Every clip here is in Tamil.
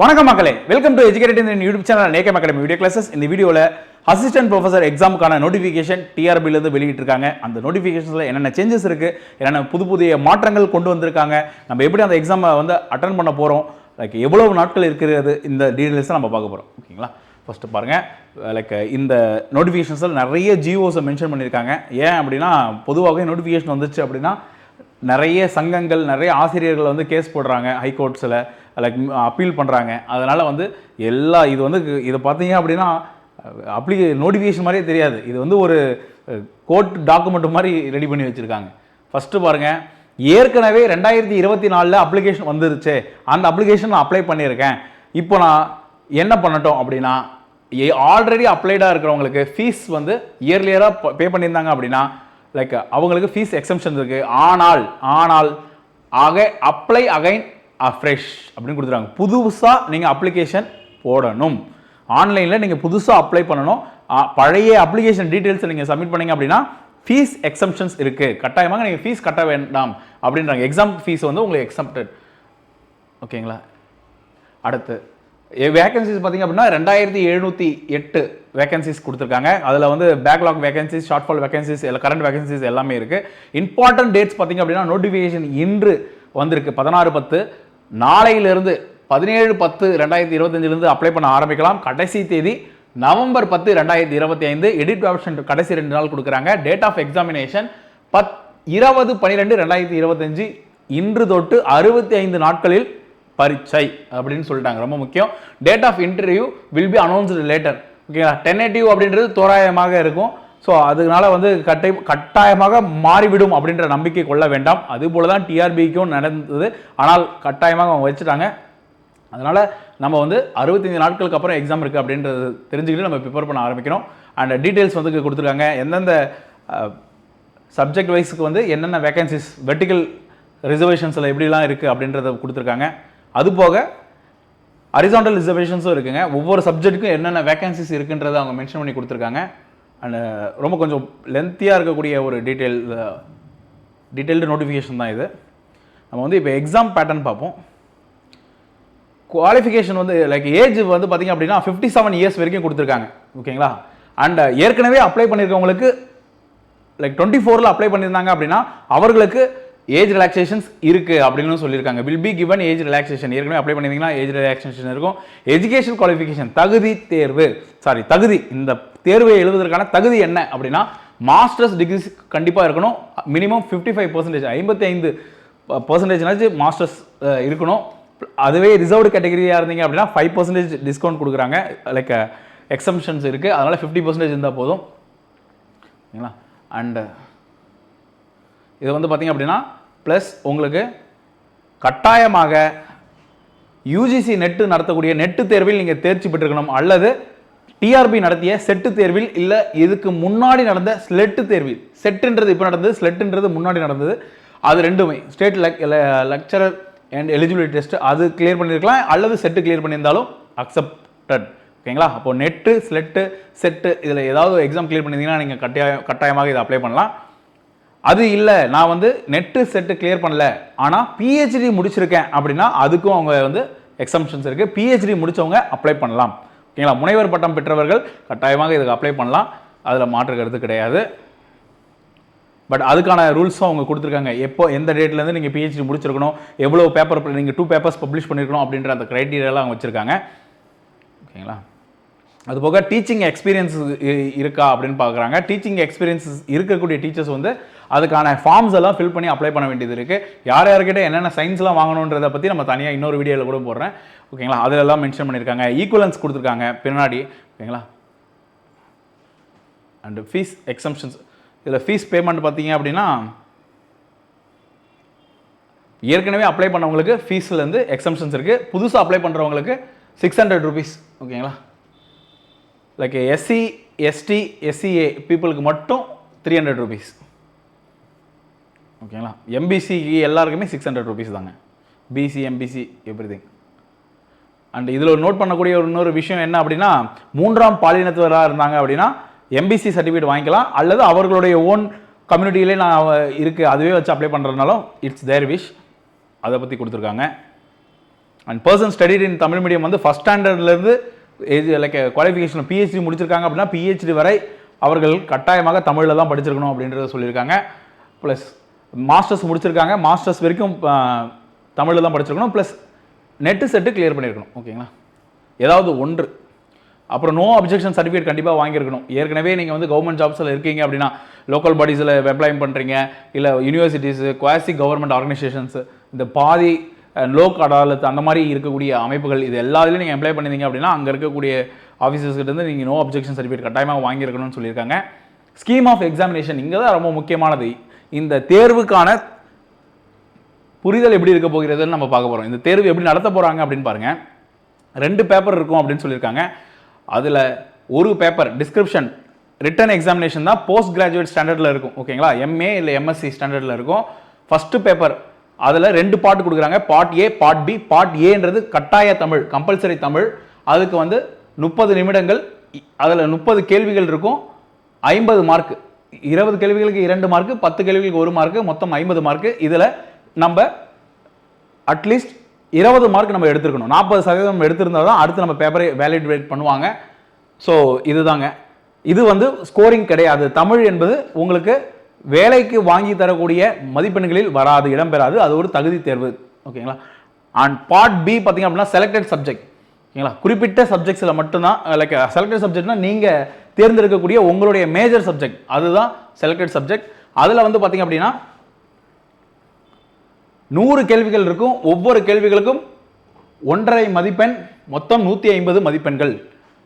வணக்கம் மக்களே. Welcome to educated in YouTube channel நேக்கம் academy video classes இந்த வீடியோவில் அசிஸ்டன்ட் ப்ரொஃபஸர் எக்ஸாமுக்கான நோட்டிஃபிகேஷன் டிஆர்பிலேருந்து வெளியிட்டிருக்காங்க. அந்த நோட்டிஃபிகேஷனில் என்னென்ன சேஞ்சஸ் இருக்குது என்னென்ன புது புதிய மாற்றங்கள் கொண்டு வந்திருக்காங்க நம்ம எப்படி அந்த எக்ஸாமை வந்து அட்டன் பண்ண போகிறோம் லைக் எவ்வளவு நாட்கள் இருக்கிறது இந்த டீடைல்ஸை நம்ம பார்க்க போகிறோம் ஓகேங்களா? ஃபஸ்ட்டு பாருங்கள் லைக் இந்த நோட்டிஃபிகேஷன்ஸில் நிறைய ஜிஓஸை மென்ஷன் பண்ணியிருக்காங்க. ஏன் அப்படின்னா பொதுவாகவே நோட்டிஃபிகேஷன் வந்துச்சு அப்படின்னா நிறைய சங்கங்கள் நிறைய ஆசிரியர்கள் வந்து கேஸ் போடுறாங்க ஹைகோர்ட்ஸில் லைக் அப்பீல் பண்ணுறாங்க அதனால் வந்து எல்லா இது வந்து இதை பார்த்தீங்க அப்படின்னா அப்ளி நோட்டிஃபிகேஷன் மாதிரியே தெரியாது. இது வந்து ஒரு கோர்ட் டாக்குமெண்ட் மாதிரி ரெடி பண்ணி வச்சுருக்காங்க. ஃபஸ்ட்டு பாருங்கள் ஏற்கனவே ரெண்டாயிரத்தி இருபத்தி நாலில் அப்ளிகேஷன் வந்துருச்சு. அந்த அப்ளிகேஷன் நான் அப்ளை பண்ணியிருக்கேன். இப்போ நான் என்ன பண்ணட்டும் அப்படின்னா ஆல்ரெடி அப்ளைடாக இருக்கிறவங்களுக்கு ஃபீஸ் வந்து இயர்லியராக பே பண்ணியிருந்தாங்க அப்படின்னா லைக் அவங்களுக்கு ஃபீஸ் எக்ஸம்ஷன் இருக்குது ஆனால் ஆனால் ஆக அப்ளை அகைன் ஃப்ரெஷ் அப்படின்னு கொடுத்துருக்காங்க. புதுசாக நீங்கள் அப்ளிகேஷன் போடணும். ஆன்லைனில் நீங்கள் புதுசாக அப்ளை பண்ணணும். பழைய அப்ளிகேஷன் டீட்டெயில்ஸை நீங்கள் சப்மிட் பண்ணீங்க அப்படின்னா ஃபீஸ் எக்ஸம்ஷன்ஸ் இருக்குது கட்டாயமாக நீங்கள் ஃபீஸ் கட்ட வேண்டாம் அப்படின்றாங்க. எக்ஸாம் ஃபீஸ் வந்து உங்களுக்கு எக்ஸம்டட் ஓகேங்களா அடுத்து. வேகன்சிஸ் பார்த்தீங்க அப்படின்னா ரெண்டாயிரத்தி எழுநூற்றி எட்டு வேகன்சிஸ் கொடுத்துருக்காங்க. அதில் வந்து backlog vacancies shortfall vacancies எல்லாம் கரண்ட் வேகன்சிஸ் எல்லாமே இருக்குது இம்பார்ட்டன்ட் டேட்ஸ் பார்த்தீங்க அப்படின்னா நோட்டிஃபிகேஷன் இன்று வந்திருக்கு. பதினாறு பத்து நாளையிலிருந்து பதினேழு பத்து ரெண்டாயிரத்தி இருபத்தஞ்சிலிருந்து அப்ளை பண்ண ஆரம்பிக்கலாம். கடைசி தேதி நவம்பர் பத்து ரெண்டாயிரத்தி இருபத்தி ஐந்து. எடிட் ஆப்ஷன் கடைசி ரெண்டு நாள் கொடுக்குறாங்க. டேட் ஆஃப் எக்ஸாமினேஷன் பத் இருபது பன்னிரெண்டு ரெண்டாயிரத்தி இருபத்தஞ்சு. இன்று தொட்டு அறுபத்தி ஐந்து நாட்களில் பரீட்சை அப்படின்னு சொல்லிட்டாங்க. ரொம்ப முக்கியம். Date of interview will be announced later ஓகேங்களா டென்னேட்டிவ் அப்படின்றது தோராயமாக இருக்கும். ஸோ அதனால வந்து கட்டை கட்டாயமாக மாறிவிடும் அப்படின்ற நம்பிக்கை கொள்ள வேண்டாம். அதுபோல தான் டிஆர்பிக்கும் நடந்தது. ஆனால் கட்டாயமாக அவங்க வச்சுட்டாங்க. அதனால் நம்ம வந்து அறுபத்தஞ்சு நாட்களுக்கு அப்புறம் எக்ஸாம் இருக்குது அப்படின்றது தெரிஞ்சுக்கிட்டு நம்ம ப்ரிப்பேர் பண்ண ஆரம்பிக்கணும் அண்ட் டீட்டெயில்ஸ் வந்து கொடுத்துருக்காங்க. எந்தெந்த சப்ஜெக்ட் வைஸுக்கு வந்து என்னென்ன வேகன்சிஸ் வெர்டிக்கல் ரிசர்வேஷன்ஸில் எப்படிலாம் இருக்குது அப்படின்றத கொடுத்துருக்காங்க. அது போக ஹரிசாண்டல் ரிசர்வேஷன்ஸும் இருக்குங்க. ஒவ்வொரு சப்ஜெக்ட்டுக்கும் என்னென்ன வேகன்சிஸ் இருக்குன்றதை அவங்க மென்ஷன் பண்ணி கொடுத்துருக்காங்க. அண்ட் ரொம்ப கொஞ்சம் லென்த்தியாக இருக்கக்கூடிய ஒரு டீட்டெயில் டீட்டெயில்டு நோட்டிஃபிகேஷன் தான் இது. நம்ம வந்து இப்போ எக்ஸாம் பேட்டர்ன் பார்ப்போம். குவாலிஃபிகேஷன் வந்து லைக் ஏஜ் வந்து பார்த்தீங்க அப்படின்னா ஃபிஃப்டி செவன் இயர்ஸ் வரைக்கும் கொடுத்துருக்காங்க. ஓகேங்களா? அண்ட் ஏற்கனவே அப்ளை பண்ணியிருக்கவங்களுக்கு லைக் டுவெண்ட்டி ஃபோரில் அப்ளை பண்ணியிருந்தாங்க அப்படின்னா அவர்களுக்கு ஏஜ் ரிலாக்ஸேஷன்ஸ் இருக்குது அப்படின்னு சொல்லியிருக்காங்க. Will be given age relaxation ஏற்கனவே அப்ளை பண்ணியிருந்தீங்கன்னா ஏஜ் ரிலாக்ஸேஷன் இருக்கும். எஜுகேஷன் குவாலிஃபிகேஷன் தகுதி தேர்வு. சாரி தகுதி. இந்த தேர்வை எழுதுவதற்கான தகுதி என்ன அப்படின்னா மாஸ்டர்ஸ் டிகிரிஸ் கண்டிப்பாக இருக்கணும். மினிமம் ஃபிஃப்டி ஃபைவ் பர்சன்டேஜ் ஐம்பத்தி ஐந்து பர்சன்டேஜ்னாச்சு மாஸ்டர்ஸ் இருக்கணும். அதுவே ரிசர்வ்டு கேட்டகரியாக இருந்தீங்க அப்படின்னா ஃபைவ் பர்சன்டேஜ் டிஸ்கவுண்ட் கொடுக்குறாங்க. லைக் எக்ஸம்ஷன்ஸ் இருக்குது அதனால் ஃபிஃப்டி பர்சன்டேஜ் இருந்தால் போதும். ஓகேங்களா அண்டு இது வந்து பார்த்தீங்க அப்படின்னா ப்ளஸ் உங்களுக்கு கட்டாயமாக யூஜிசி நெட்டு நடத்தக்கூடிய நெட்டு தேர்வில் நீங்கள் தேர்ச்சி பெற்றிருக்கணும். அல்லது டிஆர்பி நடத்திய செட்டு தேர்வில் இல்லை இதுக்கு முன்னாடி நடந்த ஸ்லெட்டு தேர்வில். செட்டுன்றது இப்போ நடந்தது ஸ்லெட்டுன்றது முன்னாடி நடந்தது. அது ரெண்டுமே. State lec lecturer and eligibility test அது கிளியர் பண்ணியிருக்கலாம் அல்லது செட்டு கிளியர் பண்ணியிருந்தாலும் அக்செப்டட் ஓகேங்களா? அப்போ நெட்டு ஸ்லெட்டு செட்டு இதில் ஏதாவது எக்ஸாம் கிளியர் பண்ணியிருந்தீங்கன்னா நீங்கள் கட்டாயம் கட்டாயமாக இதை அப்ளை பண்ணலாம். அது இல்லை நான் வந்து நெட்டு செட்டு கிளியர் பண்ணல. ஆனால் பிஹெச்டி முடிச்சிருக்கேன் அப்படின்னா அதுக்கும் அவங்க வந்து எக்ஸம்ஷன்ஸ் இருக்குது பிஹெச்டி முடித்தவங்க அப்ளை பண்ணலாம். ஓகேங்களா முனைவர் பட்டம் பெற்றவர்கள் கட்டாயமாக இதுக்கு அப்ளை பண்ணலாம். அதில் மாற்று கருத்து கிடையாது. பட் அதுக்கான ரூல்ஸும் அவங்க கொடுத்துருக்காங்க. எப்போ எந்த டேட்லேருந்து நீங்கள் பிஹெச்டி முடிச்சிருக்கணும்? எவ்வளோ பேப்பர் நீங்கள் டூ பேப்பர்ஸ் பப்ளிஷ் பண்ணியிருக்கணும் அப்படின்ற அந்த க்ரைட்டீரியாலாம் அவங்க வச்சுருக்காங்க. ஓகேங்களா அது போக டீச்சிங் எக்ஸ்பீரியன்ஸ் இருக்கா அப்படின்னு பார்க்குறாங்க டீச்சிங் எக்ஸ்பீரியன்ஸ் இருக்கக்கூடிய டீச்சர்ஸ் வந்து அதுக்கான ஃபார்ம்ஸ் எல்லாம் ஃபில் பண்ணி அப்ளை பண்ண வேண்டியது இருக்குது யார் யார்கிட்ட என்னென்ன சயின்ஸ்லாம் வாங்கணுன்றதை பற்றி நம்ம தனியாக இன்னொரு வீடியோவில் கூட போடுறேன். ஓகேங்களா அதிலெல்லாம் மென்ஷன் பண்ணியிருக்காங்க. ஈக்குவலன்ஸ் கொடுத்துருக்காங்க. பின்னாடி ஓகேங்களா அண்டு ஃபீஸ் எக்ஸம்ஷன்ஸ் இதில் ஃபீஸ் பேமெண்ட் பார்த்தீங்க அப்படின்னா ஏற்கனவே அப்ளை பண்ணவங்களுக்கு ஃபீஸ்லேருந்து எக்ஸம்ஷன்ஸ் இருக்குது புதுசாக அப்ளை பண்ணுறவங்களுக்கு சிக்ஸ் ஹண்ட்ரட் ருபீஸ் ஓகேங்களா லைக் எஸ்சி எஸ்டி எஸ்சிஏ பீப்புளுக்கு மட்டும் த்ரீ ஹண்ட்ரட் ருபீஸ் ஓகேங்களா? எம்பிசிக்கு எல்லாருக்குமே சிக்ஸ் ஹண்ட்ரட் ருபீஸ் தாங்க. BC MBC everything and இதில் ஒரு நோட் பண்ணக்கூடிய ஒரு இன்னொரு விஷயம் என்ன அப்படின்னா மூன்றாம் பாலினத்தவராக இருந்தாங்க அப்படின்னா எம்பிசி சர்டிஃபிகேட் வாங்கிக்கலாம். அல்லது அவர்களுடைய ஓன் கம்யூனிட்டியிலே நான் இருக்குது அதுவே வச்சு அப்ளை பண்ணுறதுனாலும் இட்ஸ் தேர் விஷ் அதை பற்றி கொடுத்துருக்காங்க. And person studied in Tamil medium வந்து ஃபஸ்ட் ஸ்டாண்டர்ட்லேருந்து ஏஜ் லைக் குவாலிஃபிகேஷன் பிஹெச்டி முடிச்சிருக்காங்க அப்படின்னா பிஹெச்டி வரை அவர்கள் கட்டாயமாக தமிழில் தான் படிச்சிருக்கணும் அப்படின்றத சொல்லியிருக்காங்க. ப்ளஸ் மாஸ்டர்ஸ் முடிச்சிருக்காங்க. மாஸ்டர்ஸ் வரைக்கும் தமிழில் தான் படிச்சிருக்கணும். ப்ளஸ் நெட்டு செட்டு கிளியர் பண்ணியிருக்கணும் ஓகேங்களா ஏதாவது ஒன்று. அப்புறம் நோ அப்ஜெக்ஷன் சர்டிஃபிகேட் கண்டிப்பாக வாங்கியிருக்கணும். ஏற்கனவே நீங்கள் வந்து கவர்மெண்ட் ஜாப்ஸில் இருக்கீங்க அப்படின்னா லோக்கல் பாடிஸில் வெப்ளைம் பண்ணுறீங்க இல்லை யூனிவர்சிட்டிஸு குவாசி கவர்மெண்ட் ஆர்கனைசேஷன்ஸ் இந்த பாதி லோக் அடாலத் அந்த மாதிரி இருக்கக்கூடிய அமைப்புகள் இது எல்லாத்துலையும் நீங்கள் எம்ப்ளை பண்ணியிருந்தீங்க அப்படின்னா அங்கே இருக்கக்கூடிய ஆஃபீஸர்ஸ் இருந்து நீங்கள் நோ அப்ஜெக்ஷன் சர்டிஃபிகேட் கட்டாயமாக வாங்கியிருக்கணும்னு சொல்லியிருக்காங்க. ஸ்கீம் ஆஃப் எக்ஸாமினேஷன் இங்கே தான் ரொம்ப முக்கியமானது. இந்த தேர்வுக்கான புரிதல் எப்படி இருக்க போகிறதுன்னு நம்ம பார்க்க போகிறோம் இந்த தேர்வு எப்படி நடத்த போகிறாங்க அப்படின்னு பாருங்கள் ரெண்டு பேப்பர் இருக்கும் அப்படின்னு சொல்லியிருக்காங்க. அதில் ஒரு பேப்பர் டிஸ்கிரிப்ஷன் ரிட்டன் எக்ஸாமினேஷன் தான் போஸ்ட் கிராஜுவேட் ஸ்டாண்டர்டில் இருக்கும் ஓகேங்களா எம்ஏ இல்லை எம்எஸ்சி ஸ்டாண்டர்டில் இருக்கும். ஃபஸ்ட்டு பேப்பர் அதில் ரெண்டு பாட்டு கொடுக்குறாங்க. பாட் ஏ பாட் பி பாட் ஏன்றது கட்டாய தமிழ் கம்பல்சரி தமிழ். அதுக்கு வந்து முப்பது நிமிடங்கள் அதில் முப்பது கேள்விகள் இருக்கும். ஐம்பது மார்க் இருபது கேள்விகளுக்கு இரண்டு மார்க்கு பத்து கேள்விகளுக்கு ஒரு மார்க்கு மொத்தம் ஐம்பது மார்க்கு இதில் நம்ம அட்லீஸ்ட் இருபது மார்க் நம்ம எடுத்துருக்கணும். நாற்பது சதவீதம் நம்ம தான் அடுத்து நம்ம பேப்பரை வேலிடேட் பண்ணுவாங்க. ஸோ இதுதாங்க. இது வந்து ஸ்கோரிங் கிடையாது. தமிழ் என்பது உங்களுக்கு வேலைக்கு வாங்கி தரக்கூடிய மதிப்பெண்களில் வராது இடம்பெறாது. அது ஒரு தகுதி தேர்வு. ஓகேங்களா? அண்ட் பார்ட் பி பார்த்தீங்க அப்படின்னா செலக்டட் சப்ஜெக்ட் ஓகேங்களா? குறிப்பிட்ட சப்ஜெக்ட்ஸில் மட்டும்தான் லைக் செலக்டட் சப்ஜெக்ட்னா நீங்கள் தேர்ந்தெடுக்கக்கூடிய உங்களுடைய மேஜர் சப்ஜெக்ட் அதுதான் செலக்டட் சப்ஜெக்ட் அதில் வந்து பார்த்தீங்க அப்படின்னா நூறு கேள்விகள் இருக்கும். ஒவ்வொரு கேள்விகளுக்கும் ஒன்றரை மதிப்பெண் மொத்தம் நூற்றி ஐம்பது மதிப்பெண்கள்.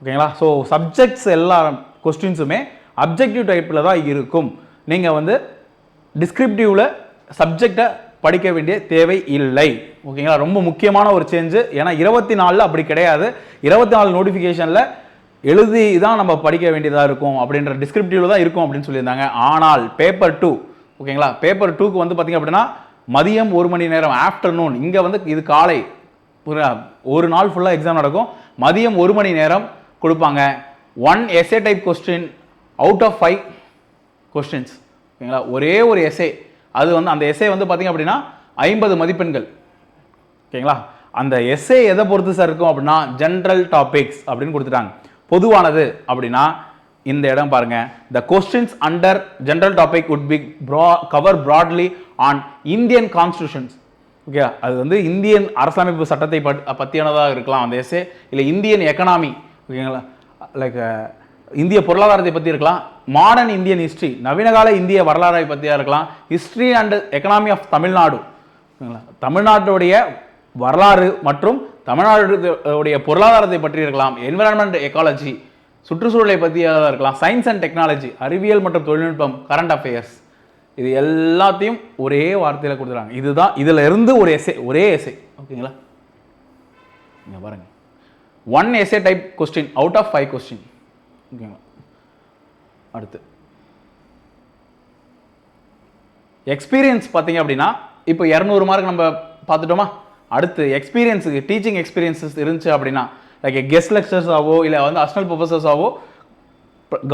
ஓகேங்களா ஸோ சப்ஜெக்ட்ஸ் எல்லா கொஸ்டின்ஸுமே அப்ஜெக்டிவ் டைப்பில் தான் இருக்கும். நீங்கள் வந்து டிஸ்கிரிப்டிவில் சப்ஜெக்டை படிக்க வேண்டிய தேவை இல்லை. ஓகேங்களா ரொம்ப முக்கியமான ஒரு சேஞ்சு ஏன்னா இருபத்தி நாலில் அப்படி கிடையாது. இருபத்தி நாலு நோட்டிஃபிகேஷனில் எழுதி தான் நம்ம படிக்க வேண்டியதாக இருக்கும் அப்படின்ற டிஸ்கிரிப்டிவில் தான் இருக்கும் அப்படின்னு சொல்லியிருந்தாங்க. ஆனால் பேப்பர் டூ ஓகேங்களா பேப்பர் டூக்கு வந்து பார்த்தீங்க அப்படின்னா மதியம் ஒரு மணி நேரம் ஆஃப்டர்நூன் இங்கே வந்து இது காலை ஒரு நாள் ஃபுல்லாக எக்ஸாம் நடக்கும். மதியம் ஒரு மணி நேரம் கொடுப்பாங்க. One SA type question out of five questions ஓகேங்களா ஒரே ஒரு எஸ்ஏ அது வந்து அந்த எஸ்ஏ வந்து பார்த்திங்க அப்படின்னா ஐம்பது மதிப்பெண்கள் ஓகேங்களா அந்த எஸ்ஏ எதை பொறுத்து சார் இருக்கும் அப்படின்னா ஜென்ரல் டாபிக்ஸ் அப்படின்னு கொடுத்துட்டாங்க. பொதுவானது அப்படின்னா இந்த இடம் பாருங்க. The questions under general topic would be bra cover broadly on Indian constitutions okay அது வந்து இந்தியன் அரசமைப்பு சட்டத்தை பற்றியானதாக இருக்கலாம் அந்த எஸ்ஏ இல்லை இந்தியன் எக்கனாமி ஓகேங்களா லைக் இந்திய பொருளாதாரத்தை பற்றி இருக்கலாம். மாடர்ன் இந்தியன் ஹிஸ்ட்ரி நவீனகால இந்திய வரலாறை பற்றியாக இருக்கலாம். History and economy of Tamil Nadu ஓகேங்களா தமிழ்நாட்டுடைய வரலாறு மற்றும் தமிழ்நாடுடைய பொருளாதாரத்தை பற்றி இருக்கலாம் என்விரான்மெண்ட் எக்காலஜி சுற்றுச்சூழலை பற்றியாக இருக்கலாம் சயின்ஸ் அண்ட் டெக்னாலஜி அறிவியல் மற்றும் தொழில்நுட்பம் கரண்ட் அஃபேர்ஸ் இது எல்லாத்தையும் ஒரே வார்த்தையில் கொடுத்துறாங்க இதுதான் இதில் இருந்து ஒரு எஸ்ஏ ஒரே எஸ்ஏ ஓகேங்களா? இங்கே பாருங்க. One SA type question out of five question ஓகேங்களா? அடுத்து. எக்ஸ்பீரியன்ஸ் பார்த்தீங்க அப்படின்னா இப்போ இரநூறு மார்க் நம்ம பார்த்துட்டோமா? அடுத்து எக்ஸ்பீரியன்ஸுக்கு டீச்சிங் எக்ஸ்பீரியன்ஸஸ் இருந்துச்சு அப்படின்னா லைக் கெஸ்ட் லெக்சர்ஸாவோ இல்லை வந்து அஸ்னல் ப்ரொஃபஸர்ஸாவோ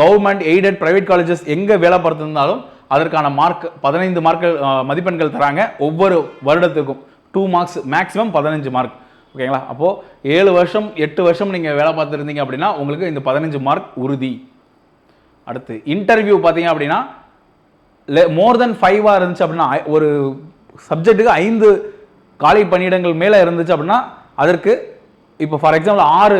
கவர்மெண்ட் எய்டட் ப்ரைவேட் காலேஜஸ் எங்கே வேலை பார்த்துருந்தாலும் அதற்கான மார்க் பதினைந்து மார்க்கள் மதிப்பெண்கள் தராங்க. ஒவ்வொரு வருடத்துக்கும் டூ மார்க்ஸ் மேக்ஸிமம் பதினஞ்சு மார்க் ஓகேங்களா அப்போது ஏழு வருஷம் எட்டு வருஷம் நீங்கள் வேலை பார்த்துருந்தீங்க அப்படின்னா உங்களுக்கு இந்த பதினஞ்சு மார்க் உறுதி. அடுத்து இன்டர்வியூ பார்த்தீங்க அப்படின்னா மோர் தென் ஃபைவாக இருந்துச்சு அப்படின்னா ஒரு சப்ஜெக்ட்டுக்கு ஐந்து காலி பணியிடங்கள் மேலே இருந்துச்சு அப்படின்னா அதற்கு இப்போ ஃபார் எக்ஸாம்பிள் ஆறு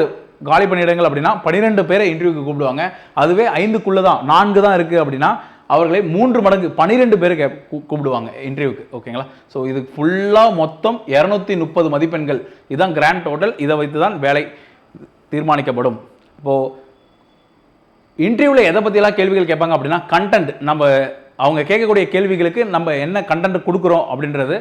காலி பணியிடங்கள் அப்படின்னா பன்னிரெண்டு பேரை இன்டர்வியூக்கு கூப்பிடுவாங்க. அதுவே ஐந்துக்குள்ளே தான் நான்கு தான் இருக்குது அப்படின்னா அவர்களை மூன்று மடங்கு பன்னிரெண்டு பேர் கூப்பிடுவாங்க இன்டர்வியூக்கு ஓகேங்களா ஸோ இது ஃபுல்லாக மொத்தம் இரநூத்தி முப்பது மதிப்பெண்கள். இதுதான் கிராண்ட் டோட்டல் இதை வைத்து தான் வேலை தீர்மானிக்கப்படும். இப்போது இன்டர்வியூவில் எதை பற்றியெல்லாம் கேள்விகள் கேட்பாங்க அப்படின்னா கண்டென்ட் நம்ம அவங்க கேட்கக்கூடிய கேள்விகளுக்கு நம்ம என்ன கண்டென்ட் கொடுக்குறோம் அப்படின்றது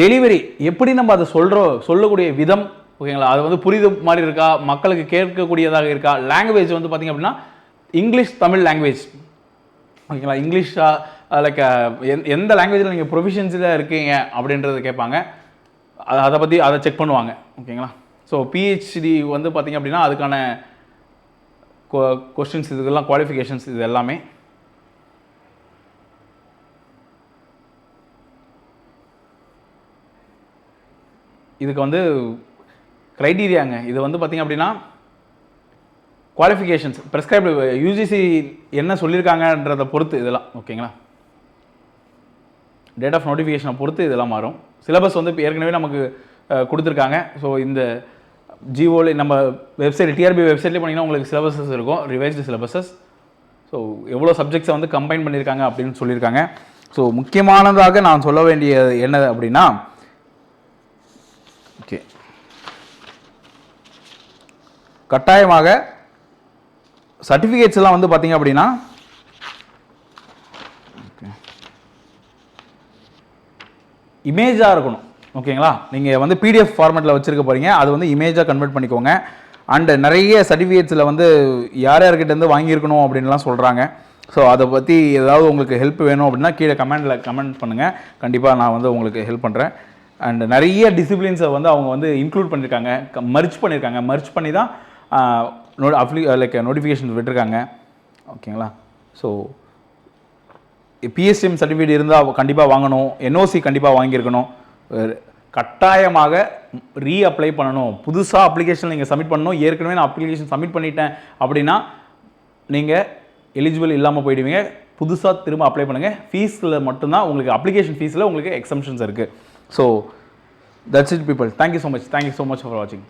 டெலிவரி எப்படி நம்ம அதை சொல்கிறோம் சொல்லக்கூடிய விதம் ஓகேங்களா? அது வந்து புரிது மாதிரி இருக்கா? மக்களுக்கு கேட்கக்கூடியதாக இருக்கா? லாங்குவேஜ் வந்து பார்த்திங்க அப்படின்னா இங்கிலீஷ் தமிழ் லாங்குவேஜ் ஓகேங்களா? இங்கிலீஷா லைக் எந்த லாங்குவேஜில் நீங்கள் ப்ரொஃபிஷியன்சியில் இருக்கீங்க அப்படின்றத கேட்பாங்க. அதை அதை பற்றி அதை செக் பண்ணுவாங்க. ஓகேங்களா? ஸோ பிஹெச்டி வந்து பார்த்திங்க அப்படின்னா அதுக்கான கொஸ்டின்ஸ் இதுக்கெல்லாம் குவாலிஃபிகேஷன்ஸ் இது எல்லாமே. இதுக்கு வந்து க்ரைட்டீரியாங்க இது வந்து பார்த்திங்க அப்படின்னா குவாலிஃபிகேஷன்ஸ் ப்ரெஸ்கிரைப்டு யூஜிசி என்ன சொல்லியிருக்காங்கன்றதை பொறுத்து இதெல்லாம் ஓகேங்களா? டேட் ஆஃப் நோட்டிஃபிகேஷனை பொறுத்து இதெல்லாம் மாறும். சிலபஸ் வந்து இப்போ ஏற்கனவே நமக்கு கொடுத்துருக்காங்க. ஸோ இந்த ஜிஓவில் நம்ம வெப்சைட் டிஆர்பி வெப்சைட்லேயே போனீங்கன்னா உங்களுக்கு சிலபஸஸ் இருக்கும் ரிவைஸ்டு சிலபஸஸ் ஸோ எவ்வளோ சப்ஜெக்ட்ஸை வந்து கம்பைன் பண்ணியிருக்காங்க அப்படின்னு சொல்லியிருக்காங்க ஸோ முக்கியமானதாக நான் சொல்ல வேண்டியது என்ன அப்படின்னா ஓகே கட்டாயமாக சர்டிஃபிகேட்ஸ் எல்லாம் வந்து பார்த்தீங்க அப்படின்னா இமேஜாக இருக்கணும். ஓகேங்களா நீங்கள் வந்து பிடிஎஃப் ஃபார்மேட்டில் வச்சுருக்க போகிறீங்க அது வந்து இமேஜாக கன்வெர்ட் பண்ணிக்கோங்க. அண்டு நிறைய சர்டிஃபிகேட்ஸில் வந்து யார் யார்கிட்டேருந்து வாங்கியிருக்கணும் அப்படின்லாம் சொல்கிறாங்க ஸோ அதை பற்றி ஏதாவது உங்களுக்கு ஹெல்ப் வேணும் அப்படின்னா கீழே கமெண்டில் கமெண்ட் பண்ணுங்கள் கண்டிப்பாக நான் வந்து உங்களுக்கு ஹெல்ப் பண்ணுறேன் அண்ட் நிறைய டிசிப்ளின்ஸை வந்து அவங்க வந்து இன்க்ளூட் பண்ணியிருக்காங்க மர்ச் பண்ணியிருக்காங்க மர்ச் பண்ணி தான் அப்ளி லைக் நோட்டிஃபிகேஷன் விட்டுருக்காங்க. ஓகேங்களா? ஸோ பிஎஸ்டிஎம் சர்டிஃபிகேட் இருந்தால் கண்டிப்பாக வாங்கணும். என்ஓசி கண்டிப்பாக வாங்கியிருக்கணும். கட்டாயமாக ரீ அப்ளை பண்ணணும். புதுசாக அப்ளிகேஷன் நீங்கள் சப்மிட் பண்ணணும். ஏற்கனவே நான் அப்ளிகேஷன் சப்மிட் பண்ணிட்டேன் அப்படின்னா நீங்கள் எலிஜிபிள் இல்லாமல் போயிடுவீங்க. புதுசாக திரும்ப அப்ளை பண்ணுங்கள் ஃபீஸில் மட்டும்தான் உங்களுக்கு அப்ளிகேஷன் ஃபீஸில் உங்களுக்கு எக்ஸம்ஷன்ஸ் இருக்குது So that's it people. Thank you so much. Thank you so much for watching.